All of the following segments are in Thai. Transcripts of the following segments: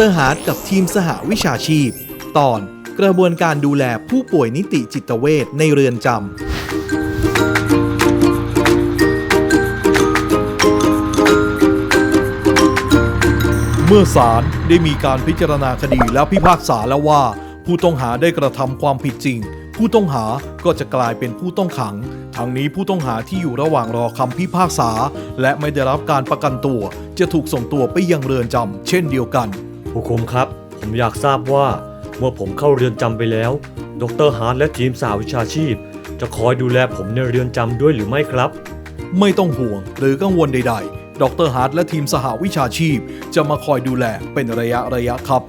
รฮาร์ดกับทีมสหวิชาชีพ ตอนกระบวนการดูแลผู้ป่วยนิติจิตเวชในเรือนจำ เมื่อศาลได้มีการพิจารณาคดีแล้วพิพากษาแล้วว่า ผู้ต้องหาได้กระทำความผิดจริง ผู้ต้องหาก็จะกลายเป็นผู้ต้องขังทางนี้ผู้ต้องหาที่อยู่ระหว่างรอคำพิพากษา และไม่ได้รับการประกันตัว จะถูกส่งตัวไปยังเรือนจำเช่นเดียวกัน ผู้คุมครับ ผมอยากทราบว่าเมื่อผมเข้าเรือนจำไปแล้ว ดรฮาร์ดและทีมสาวิชาชีพ จะคอยดูแลผมในเรือนจำด้วยหรือไม่ครับ ไม่ต้องห่วงหรือกังวลใด ๆ ดรฮาร์ดและทีมสหวิชาชีพ จะมาคอยดูแลเป็นระยะระยะครับ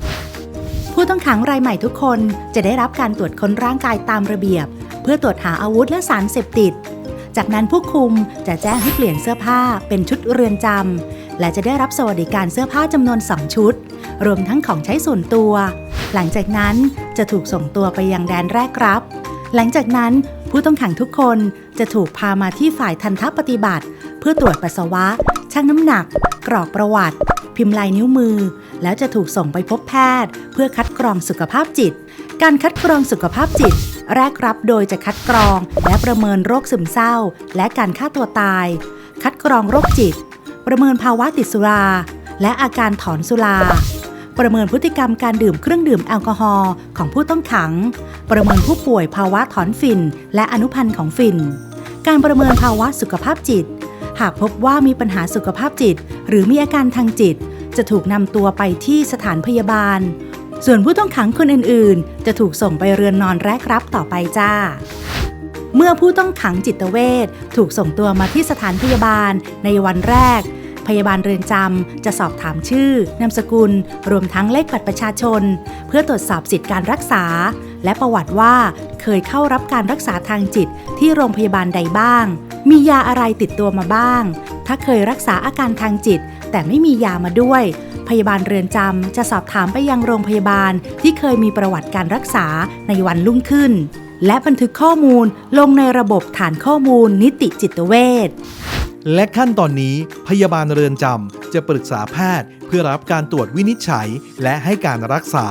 ผู้ต้องขังรายใหม่ทุกคนจะได้รับการตรวจค้นร่างกายตามระเบียบ เพื่อตรวจหาอาวุธและสารเสพติด จากนั้นผู้คุมจะแจ้งให้เปลี่ยนเสื้อผ้าเป็นชุดเรือนจำและจะได้รับสวัสดิการเสื้อผ้าจำนวน 2 ชุด รวมทั้งของใช้ส่วนตัว หลังจากนั้นจะถูกส่งตัวไปยังแดนแรกรับ หลังจากนั้นผู้ต้องขังทุกคนจะถูกพามาที่ฝ่ายทันทปฏิบัติ เพื่อตรวจปัสสาวะ ชั่งน้ำหนัก กรอกประวัติ พิมพ์ลายนิ้วมือ แล้วจะถูกส่งไปพบแพทย์ เพื่อคัดกรองสุขภาพจิต การคัดกรองสุขภาพจิต แรกรับโดยจะคัดกรอง และประเมินโรคซึมเศร้า และการฆ่าตัวตาย คัดกรองโรคจิต ประเมินภาวะติดสุรา และอาการถอนสุรา ประเมินพฤติกรรมการดื่มเครื่องดื่มแอลกอฮอล์ของผู้ต้องขัง ประเมินผู้ป่วยภาวะถอนฝิ่น และอนุพันธ์ของฝิ่น การประเมินภาวะสุขภาพจิต หากพบว่ามีปัญหาสุขภาพจิต หรือมีอาการทางจิต จะถูกนำตัวไปที่สถานพยาบาล ส่วนผู้ต้องขังคนอื่นๆ จะถูกส่งไปเรือนนอนแรกรับต่อไปจ้าเมื่อผู้ต้องขังจิตเวชถูกส่งตัวมาที่สถานพยาบาลในวันแรก พยาบาลเรือนจำจะสอบถามชื่อ นามสกุล รวมทั้งเลขบัตรประชาชน เพื่อตรวจสอบสิทธิการรักษา และประวัติว่าเคยเข้ารับการรักษาทางจิตที่โรงพยาบาลใดบ้าง มียาอะไรติดตัวมาบ้าง ถ้าเคยรักษาอาการทางจิต แต่ไม่มียามาด้วย พยาบาลเรือนจำจะสอบถามไปยังโรงพยาบาลที่เคยมีประวัติการรักษาในวันรุ่งขึ้น และบันทึกข้อมูลลงในระบบฐานข้อมูลนิติจิตเวช และขั้นตอนนี้พยาบาลเรือนจำจะปรึกษาแพทย์เพื่อรับการตรวจวินิจฉัย และให้การรักษา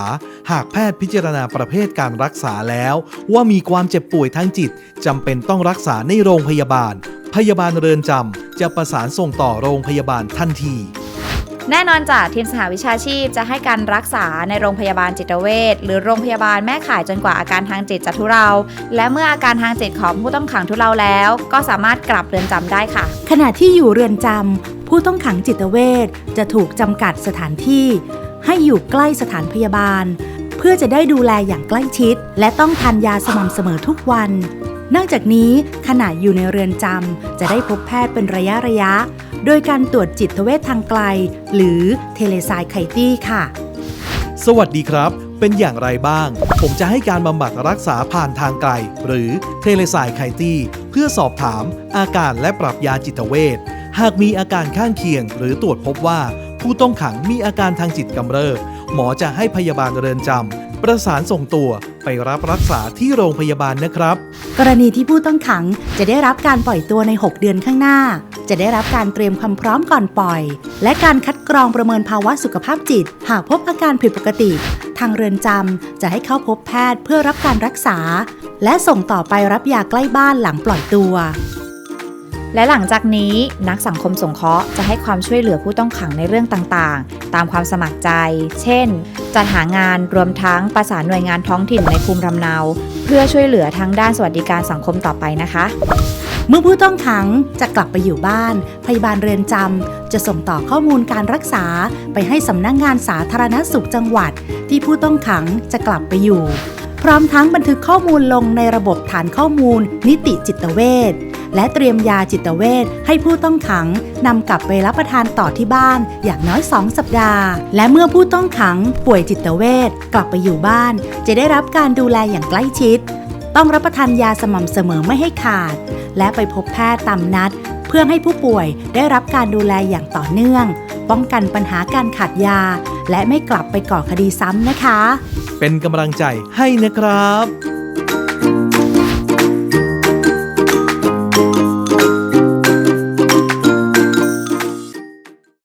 หากแพทย์พิจารณาประเภทการรักษาแล้ว ว่ามีความเจ็บป่วยทางจิตจำเป็นต้องรักษาในโรงพยาบาล พยาบาลเรือนจำจะประสานส่งต่อโรงพยาบาลทันที แน่นอนจ้ะทีมสหวิชาชีพจะให้การรักษาในโรงพยาบาลจิตเวชหรือโรงพยาบาลแม่ข่ายจนกว่าอาการทางจิตจะทุเลา และเมื่ออาการทางจิตของผู้ต้องขังทุเลาแล้ว ก็สามารถกลับเรือนจำได้ค่ะ ขณะที่อยู่เรือนจำผู้ต้องขังจิตเวชจะถูกจำกัดสถานที่ ให้อยู่ใกล้สถานพยาบาล เพื่อจะได้ดูแลอย่างใกล้ชิด และต้องทานยาสม่ำเสมอทุกวัน นอกจากนี้ขณะอยู่ในเรือนจำจะได้พบแพทย์เป็นระยะระยะ โดยการตรวจจิตเวชทางไกล หรือเทเลไซไคตี้ค่ะ สวัสดีครับ เป็นอย่างไรบ้าง ผมจะให้การบำบัดรักษาผ่านทางไกล หรือเทเลไซไคตี้เพื่อสอบถาม อาการและปรับยาจิตเวชหากมีอาการข้างเคียง หรือตรวจพบว่า ผู้ต้องขังมีอาการทางจิตกำเริบหมอจะให้พยาบาลเรือนจำประสานส่งตัวไปรับรักษาที่โรงพยาบาลนะครับ กรณีที่ผู้ต้องขังจะได้รับการปล่อยตัวใน 6 เดือนข้างหน้า จะได้รับการเตรียมความพร้อมก่อนปล่อย และการคัดกรองประเมินภาวะสุขภาพจิต หากพบอาการผิดปกติ ทางเรือนจำจะให้เข้าพบแพทย์เพื่อรับการรักษา และส่งต่อไปรับยาใกล้บ้านหลังปล่อยตัวและหลังจากนี้นักสังคมสงเคราะห์จะให้ความช่วยเหลือผู้ต้องขังในเรื่องต่างๆ ตามความสมัครใจ เช่น จัดหางานรวมทั้งประสานหน่วยงานท้องถิ่นในภูมิลำเนา เพื่อช่วยเหลือทางด้านสวัสดิการสังคมต่อไปนะคะ เมื่อผู้ต้องขังจะกลับไปอยู่บ้าน พยาบาลเรือนจำจะส่งต่อข้อมูลการรักษาไปให้สำนักงงานสาธารณสุขจังหวัด ที่ผู้ต้องขังจะกลับไปอยู่ พร้อมทั้งบันทึกข้อมูลลงในระบบฐานข้อมูล นิติจิตเวชและเตรียมยาจิตเวชให้ผู้ต้องขังนำกลับไปรับประทานต่อที่บ้านอย่างน้อย 2 สัปดาห์ และเมื่อผู้ต้องขังป่วยจิตเวชกลับไปอยู่บ้าน จะได้รับการดูแลอย่างใกล้ชิด ต้องรับประทานยาสม่ำเสมอไม่ให้ขาด และไปพบแพทย์ตามนัด เพื่อให้ผู้ป่วยได้รับการดูแลอย่างต่อเนื่อง ป้องกันปัญหาการขาดยา และไม่กลับไปก่อคดีซ้ำนะคะ เป็นกำลังใจให้นะครับ